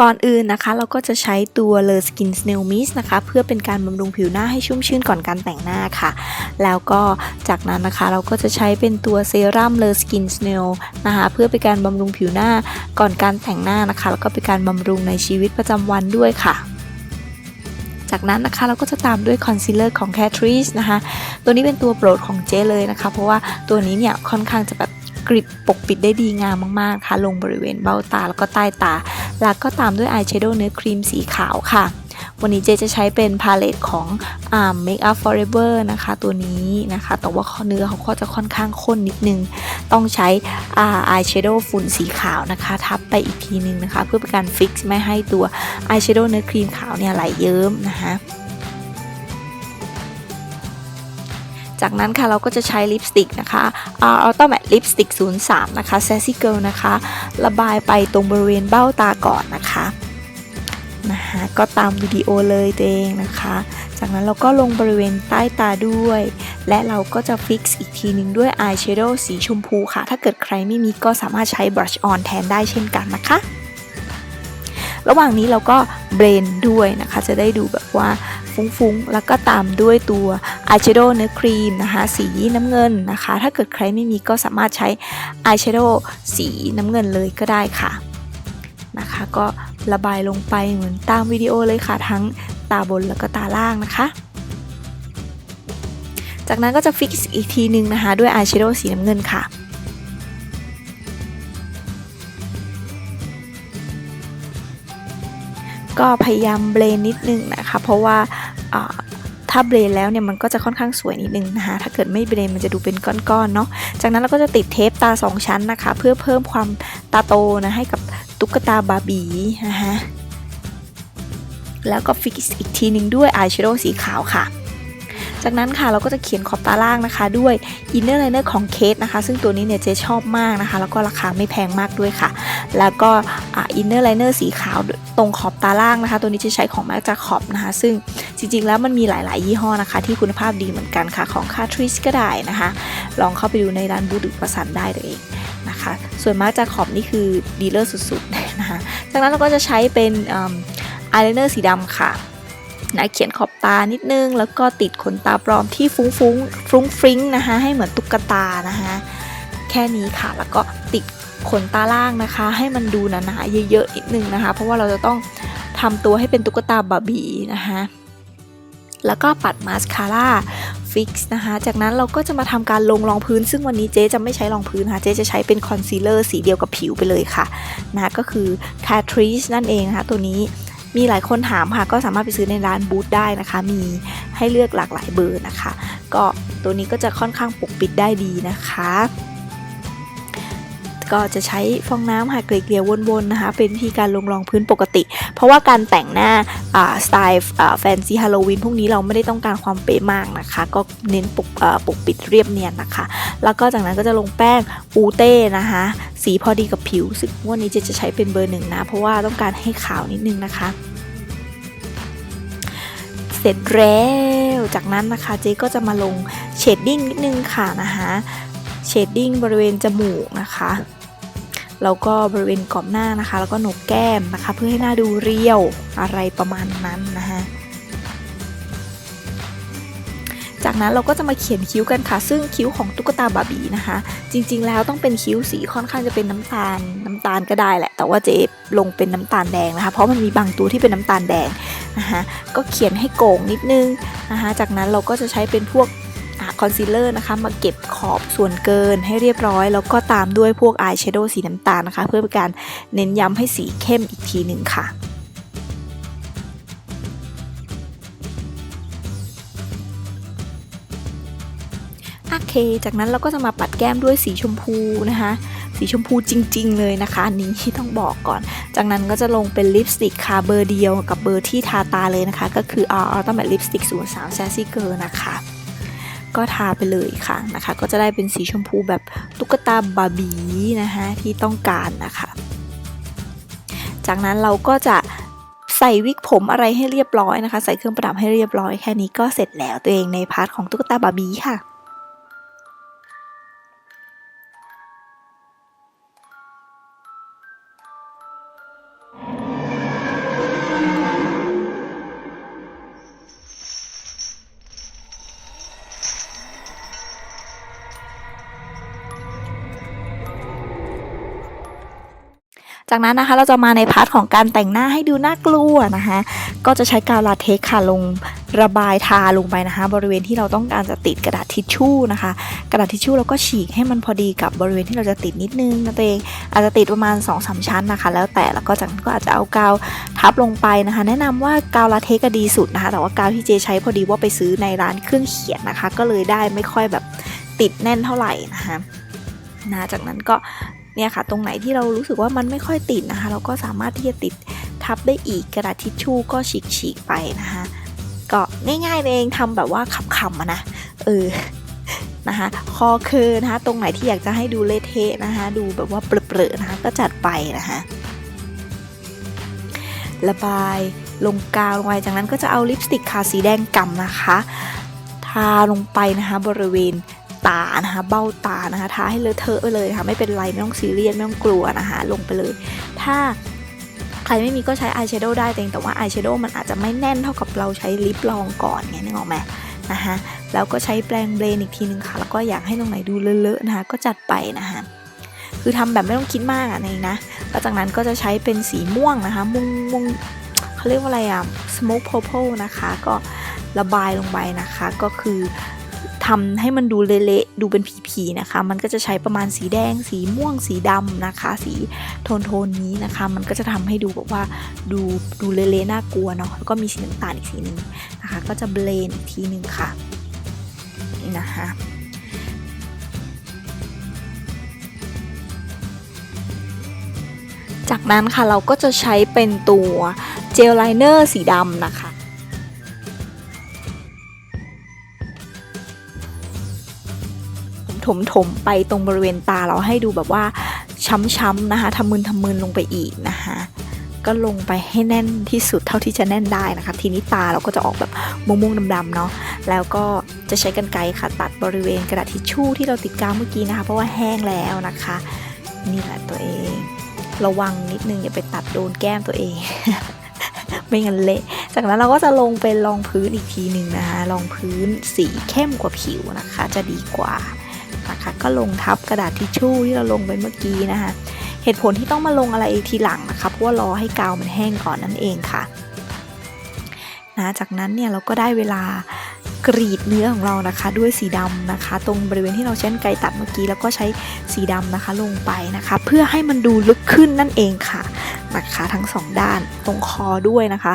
ก่อนอื่นนะคะ เราก็จะใช้ตัว Le Skin Snail Mist นะคะ เพื่อเป็นการบำรุงผิวหน้าให้ชุ่มชื่นก่อนการแต่งหน้าค่ะ แล้วก็จากนั้นนะคะเราก็จะใช้เป็นตัวเซรั่ม Le Skin Snail นะคะเพื่อเป็นการบำรุงผิวหน้าก่อนการแต่งหน้านะคะ แล้วก็เป็นการบำรุงในชีวิตประจำวันด้วยค่ะจากนั้นนะคะเราก็จะตามด้วยคอนซีลเลอร์ของ Catrice นะคะ ตัวนี้เป็นตัวโปรดของเจเลยนะคะ เพราะว่าตัวนี้เนี่ยค่อนข้างจะแบบกริบปกปิดได้ดีงามมากๆค่ะ ลงบริเวณเบ้าตาแล้วก็ใต้ตา แล้วก็ตามด้วยอายแชโดว์เนื้อครีมสีขาวค่ะ วันนี้เจจะใช้เป็นพาเลตของอ่า Make Up Forever นะคะ ตัวนี้นะคะ แต่ว่าเนื้อเขาก็จะค่อนข้างข้นนิดนึง ต้องใช้อ่าอายแชโดว์ฝุ่นสีขาวนะคะ ทับไปอีกทีนึงนะคะ เพื่อเป็นการฟิกซ์ไม่ให้ตัวอายแชโดว์เนื้อครีมขาวเนี่ยไหลเยิ้มนะคะ จากนั้นค่ะเราก็จะใช้ลิปสติกนะคะอัลต้าแมทลิปสติก03 นะคะ Sassy Girl นะคะ ระบายไปตรงบริเวณเบ้าตาก่อนนะคะนะคะก็ตามวิดีโอเลยตัวเองนะคะ จากนั้นเราก็ลงบริเวณใต้ตาด้วย และเราก็จะฟิกซ์อีกทีนึงด้วยอายแชโดว์สีชมพูค่ะ ถ้าเกิดใครไม่มีก็สามารถใช้บรัชออนแทนได้เช่นกันนะคะ ระหว่างนี้เราก็เบรนด้วยนะคะ จะได้ดูแบบว่าฟุ้งๆ แล้วก็ตามด้วยตัวอายแชโดว์เนื้อครีมนะคะ สีน้ำเงินนะคะ ถ้าเกิดใครไม่มีก็สามารถใช้อายแชโดว์สีน้ำเงินเลยก็ได้ค่ะนะคะ ก็ระบายลงไปเหมือนตามวิดีโอเลยค่ะ ทั้งตาบนแล้วก็ตาล่างนะคะจากนั้นก็จะฟิกซ์อีกทีหนึงนะคะ ด้วยอายแชโดว์สีน้ำเงินค่ะ ก็พยายามเบลนนิดนึงนะคะ เพราะว่าถ้าเบลนแล้วเนี่ยมันก็จะค่อนข้างสวยนิดนึงนะคะ ถ้าเกิดไม่เบลนมันจะดูเป็นก้อนๆเนาะ จากนั้นเราก็จะติดเทปตา 2 ชั้นนะคะ เพื่อเพิ่มความตาโตนะให้กับตุ๊กตาบาร์บี้นะคะแล้วก็ฟิกซ์อีกทีนึงด้วยอายแชโดว์สีขาวค่ะ จากนั้นค่ะเราก็จะเขียนขอบตาล่างนะคะ ด้วยอินเนอร์ไลเนอร์ของเคสนะคะ ซึ่งตัวนี้เนี่ยเจ๊ชอบมากนะคะ แล้วก็ราคาไม่แพงมากด้วยค่ะ แล้วก็อินเนอร์ไลเนอร์สีขาวตรงขอบตาล่างนะคะ ตัวนี้จะใช้ของมาจากขอบนะคะ ซึ่งจริงๆ แล้วมันมีหลาย ๆ ยี่ห้อนะคะ ที่คุณภาพดีเหมือนกันค่ะ ของคาทริสก็ได้นะคะ ลองเข้าไปดูในร้านบูธหรือประสันได้ตัวเองนะคะ ส่วนมาจากขอบนี่คือดีลเลอร์สุดๆนะคะ จากนั้นเราก็จะใช้เป็นอายไลเนอร์สีดำค่ะ นะเขียนขอบตานิดนึง แล้วก็ติดขนตาปลอมที่ฟุ้งฟุ้งฟรุ้งฟริ้งนะคะให้เหมือนตุ๊กตานะคะแค่นี้ค่ะแล้วก็ติดขนตาล่างนะคะ ให้มันดูหนาๆเยอะๆนิดนึงนะคะ เพราะว่าเราจะต้องทำตัวให้เป็นตุ๊กตาบาร์บี้นะคะแล้วก็ปัดมาสคาร่าฟิกซ์นะคะ จากนั้นเราก็จะมาทำการลงรองพื้น ซึ่งวันนี้เจ๊จะไม่ใช้รองพื้นค่ะ เจ๊จะใช้เป็นคอนซีลเลอร์สีเดียวกับผิวไปเลยค่ะนะก็คือ Catrice นั่นเองนะคะตัวนี้ มีหลายคนถามค่ะ ก็สามารถไปซื้อในร้านบูธได้นะคะ มีให้เลือกหลากหลายเบอร์นะคะ ก็ตัวนี้ก็จะค่อนข้างปกปิดได้ดีนะคะ ก็จะใช้ฟองน้ำค่ะเกลี่ยๆวนๆนะคะ เป็นวิธีการลงรองพื้นปกติ เพราะว่าการแต่งหน้าสไตล์แฟนซีฮาโลวีนพวกนี้เราไม่ได้ต้องการความเป๊ะมากนะคะ ก็เน้นปกปกปิดเรียบเนียนนะคะ แล้วก็จากนั้นก็จะลงแป้งอูเต้นะคะ สีพอดีกับผิวซึ่งวันนี้เจะจะใช้เป็นเบอร์หนึ่งนะ เพราะว่าต้องการให้ขาวนิดนึงนะคะ เสร็จแล้วจากนั้นนะคะเจ๊ก็จะมาลงเชดดิ้งนิดนึงค่ะนะคะเชดดิ้งบริเวณจมูกนะคะ แล้วก็บริเวณกรอบหน้านะคะ แล้วก็หนกแก้มนะคะ เพื่อให้หน้าดูเรียวอะไรประมาณนั้นนะคะจากนั้นเราก็จะมาเขียนคิ้วกันค่ะ ซึ่งคิ้วของตุ๊กตาบาร์บี้นะคะ จริง ๆ แล้วต้องเป็นคิ้วสีค่อนข้างจะเป็นน้ำตาลน้ำตาลก็ได้แหละ แต่ว่าเจ๊ลงเป็นน้ำตาลแดงนะคะ เพราะมันมีบางตัวที่เป็นน้ำตาลแดงนะคะ ก็เขียนให้โก่งนิดนึงนะคะ จากนั้นเราก็จะใช้เป็นพวก คอนซีลเลอร์นะคะ มาเก็บขอบส่วนเกินให้เรียบร้อย แล้วก็ตามด้วยพวกอายแชโดว์สีน้ำตาลนะคะ เพื่อเป็นการเน้นย้ำให้สีเข้มอีกทีหนึ่งค่ะโอเค จากนั้นเราก็จะมาปัดแก้มด้วยสีชมพูนะคะ สีชมพูจริง ๆ เลยนะคะอันนี้ที่ต้องบอกก่อน จากนั้นก็จะลงเป็นลิปสติกค่ะเบอร์เดียวกับเบอร์ที่ทาตาเลยนะคะ ก็คือ R Ultimate Lipstick 03 Sassy Girl นะคะ ก็ทาไปเลยค่ะนะคะ ก็จะได้เป็นสีชมพูแบบตุ๊กตาบาร์บี้นะคะที่ต้องการนะคะ จากนั้นเราก็จะใส่วิกผมอะไรให้เรียบร้อยนะคะ ใส่เครื่องประดับให้เรียบร้อยแค่นี้ก็เสร็จแล้วตัวเองในพาร์ทของตุ๊กตาบาร์บี้ค่ะ จากนั้นนะคะเราจะมาในพาร์ทของการแต่งหน้าให้ดูน่ากลัวนะคะ ก็จะใช้กาวลาเทคค่ะลงระบายทาลงไปนะคะ บริเวณที่เราต้องการจะติดกระดาษทิชชู่นะคะ กระดาษทิชชู่เราก็ฉีกให้มันพอดีกับบริเวณที่เราจะติดนิดนึงนะตัวเองอาจจะติดประมาณ2อสชั้นนะคะ แล้วแต่แล้วก็จากนั้นก็อาจจะเอากาวทับลงไปนะคะ แนะนำว่ากาวลาเทคก็ดีสุดนะคะ แต่ว่ากาวที่เจใช้พอดีว่าไปซื้อในร้านเครื่องเขียนนะคะ ก็เลยได้ไม่ค่อยแบบติดแน่นเท่าไหร่นะคะนะจากนั้นก็ เนี่ยค่ะ ตรงไหนที่เรารู้สึกว่ามันไม่ค่อยติดนะคะ เราก็สามารถที่จะติดทับได้อีกกระดาษทิชชู่ก็ฉีกๆไปนะคะก็ง่ายๆเองทำแบบว่าขำๆอะนะเออนะคะคอเคือนะคะ ตรงไหนที่อยากจะให้ดูเละเทะนะคะ ดูแบบว่าเปรอะๆนะคะ ก็จัดไปนะคะระบายลงกาวลงไปจากนั้นก็จะเอาลิปสติกค่ะสีแดงกำนะคะ ทาลงไปนะคะบริเวณ ตานะคะเบ้าตานะคะทาให้เลอะเทอะไปเลยค่ะไม่เป็นไรไม่ต้องซีเรียสไม่ต้องกลัวนะคะลงไปเลย ถ้าใครไม่มีก็ใช้อายแชโดว์ได้แต่แต่ว่าอายแชโดว์มันอาจจะไม่แน่นเท่ากับเราใช้ลิปรองก่อนไงนึกออกไหมนะคะแล้วก็ใช้แปรงเบรนอีกทีนึงค่ะ แล้วก็อยากให้ตรงไหนดูเลอะๆนะคะก็จัดไปนะคะคือทำแบบไม่ต้องคิดมากอะในนะแล้วจากนั้นก็จะใช้เป็นสีม่วงนะคะ ม่วงม่วงเขาเรียกว่าอะไรอะ smoke purple นะคะ ก็ระบายลงไปนะคะ ก็คือ ทำให้มันดูเละๆดูเป็นผีๆนะคะ มันก็จะใช้ประมาณสีแดง สีม่วง สีดำนะคะ สีโทนโทนๆนี้นะคะ มันก็จะทำให้ดูแบบว่าดูดูเละๆน่ากลัวเนาะแล้วก็มีสีน้ำตาลอีกสีหนึ่งนะคะ ก็จะเบลนอีกทีหนึ่งค่ะนะคะจากนั้นค่ะเราก็จะใช้เป็นตัวเจลไลเนอร์สีดำนะคะ ถมๆไปตรงบริเวณตาเราให้ดูแบบว่าช้ำๆนะคะทำมึนทำมึนลงไปอีกนะคะก็ลงไปให้แน่นที่สุดเท่าที่จะแน่นได้นะคะ ทีนี้ตาเราก็จะออกแบบม่วงๆดำๆเนาะแล้วก็จะใช้กันไกรค่ะ ตัดบริเวณกระดาษทิชชู่ที่เราติดกาวเมื่อกี้นะคะ เพราะว่าแห้งแล้วนะคะ นี่แหละตัวเอง ระวังนิดนึงอย่าไปตัดโดนแก้มตัวเอง ไม่งั้นเละ จากนั้นเราก็จะลงเป็นรองพื้นอีกทีหนึ่งนะคะรองพื้นสีเข้มกว่าผิวนะคะ จะดีกว่า นะคะ ก็ลงทับกระดาษทิชชู่ที่เราลงไปเมื่อกี้นะคะ เหตุผลที่ต้องมาลงอะไรอีกทีหลังนะคะเพราะว่ารอให้กาวมันแห้งก่อนนั่นเองค่ะนะจากนั้นเนี่ยเราก็ได้เวลากรีดเนื้อของเรานะคะ ด้วยสีดำนะคะ ตรงบริเวณที่เราใช้กรรไกตัดเมื่อกี้แล้วก็ใช้สีดำนะคะลงไปนะคะ เพื่อให้มันดูลึกขึ้นนั่นเองค่ะนะคะ ทั้งสองด้านตรงคอด้วยนะคะ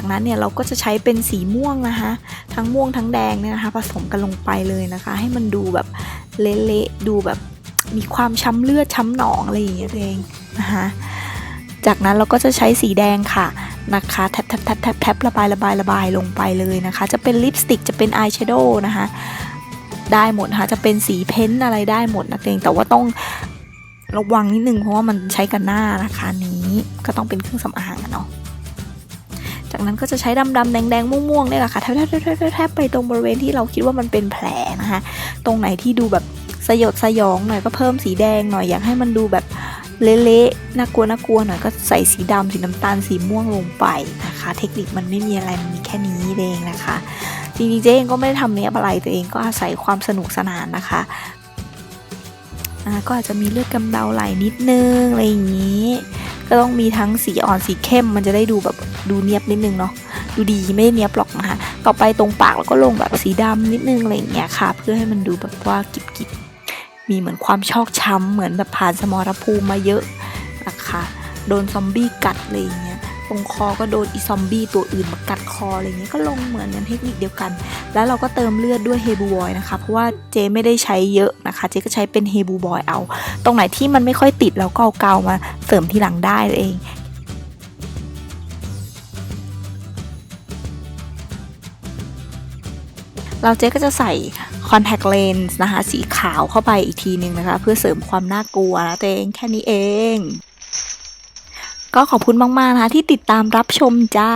จากนั้นเนี่ยเราก็จะใช้เป็นสีม่วงนะคะ ทั้งม่วงทั้งแดงเนี่ยนะคะผสมกันลงไปเลยนะคะ ให้มันดูแบบเละๆดูแบบมีความช้ำเลือดช้ำหนองอะไรอย่างเงี้ยเองนะคะจากนั้นเราก็จะใช้สีแดงค่ะนะคะแทบแทบแทบแทบแทบระบายระบายระบายลงไปเลยนะคะ จะเป็นลิปสติกจะเป็นอายแชโดว์นะคะได้หมดนะคะจะเป็นสีเพ้นท์อะไรได้หมดนะเองแต่ว่าต้องระวังนิดนึงเพราะว่ามันใช้กันหน้านะคะนี้ก็ต้องเป็นเครื่องสำอางะเนาะ จากนั้นก็จะใช้ดำดำแดงแดงม่วงๆนี่แหละค่ะแทบแทบแทบแทบแทบไปตรงบริเวณที่เราคิดว่ามันเป็นแผลนะคะ ตรงไหนที่ดูแบบสยดสยองหน่อยก็เพิ่มสีแดงหน่อยอยากให้มันดูแบบเละๆน่ากลัวน่ากลัวหน่อยก็ใส่สีดำสีน้ำตาลสีม่วงลงไปนะคะ เทคนิคมันไม่มีอะไรมันมีแค่นี้เองนะคะจริงๆเจ๊เองก็ไม่ได้ทำเนี้ยอะไรตัวเองก็อาศัยความสนุกสนานนะคะก็อาจจะมีเลือดกำเดาไหลนิดนึงอะไรอย่างนี้ ก็ต้องมีทั้งสีอ่อนสีเข้ม มันจะได้ดูแบบดูเนียบนิดนึงเนาะดูดีไม่ได้เนียบหรอกนะคะต่อไปตรงปากแล้วก็ลงแบบสีดำนิดนึงอะไรอย่างเงี้ยค่ะ เพื่อให้มันดูแบบว่ากิบกิบมีเหมือนความชอกช้ำเหมือนแบบผ่านสมรภูมิมาเยอะนะคะโดนซอมบี้กัดอะไรอย่างเงี้ย ตรงคอก็โดนอีซอมบี้ตัวอื่นมากัดคออะไรเงี้ยก็ลงเหมือนกันเทคนิคเดียวกัน แล้วเราก็เติมเลือดด้วยเฮบูบอยนะคะ เพราะว่าเจไม่ได้ใช้เยอะนะคะ เจก็ใช้เป็นเฮบูบอยเอา ตรงไหนที่มันไม่ค่อยติดเราก็เอาเกามาเสริมทีหลังได้เองเราเจ๊ก็จะใส่คอนแทคเลนส์นะคะ สีขาวเข้าไปอีกทีนึงนะคะ เพื่อเสริมความน่ากลัวนะตัวเองแค่นี้เอง ก็ขอบคุณมากๆนะคะที่ติดตามรับชมจ้า